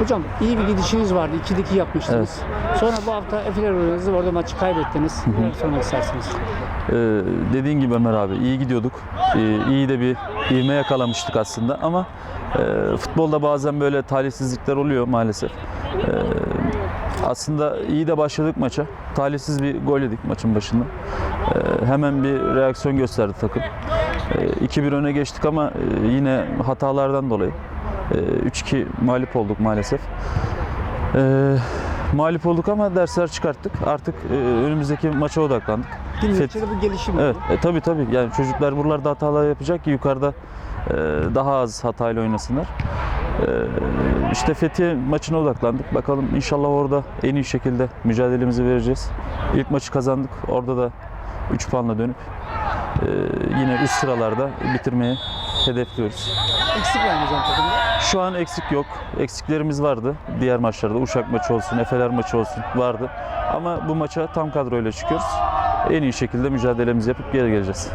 Hocam iyi bir gidişiniz vardı. 2'de 2 yapmıştınız. Sonra bu hafta Efeler oynadınız. Orada maçı kaybettiniz. Neler sormak istersiniz? Ee, dediğin gibi Ömer abi iyi gidiyorduk. Ee, iyi de bir ivme yakalamıştık aslında ama e, futbolda bazen böyle talihsizlikler oluyor maalesef. Ee, aslında iyi de başladık maça. Talihsiz bir gol yedik maçın başında. Ee, hemen bir reaksiyon gösterdi takım. Ee, 2-1 öne geçtik ama e, yine hatalardan dolayı 3-2 mağlup olduk maalesef. Ee, mağlup olduk ama dersler çıkarttık. Artık e, önümüzdeki maça odaklandık. İçinde bir gelişim Evet, e, tabii tabii. Yani çocuklar buralarda hatalar yapacak ki yukarıda e, daha az hatayla oynasınlar. E, işte Fethiye maçına odaklandık. Bakalım inşallah orada en iyi şekilde mücadelemizi vereceğiz. İlk maçı kazandık. Orada da 3 puanla dönüp e, yine üst sıralarda bitirmeyi hedefliyoruz. Eksik var mı hocam takımda? Şu an eksik yok. Eksiklerimiz vardı. Diğer maçlarda Uşak maçı olsun, Efeler maçı olsun vardı. Ama bu maça tam kadroyla çıkıyoruz. En iyi şekilde mücadelemizi yapıp geri geleceğiz.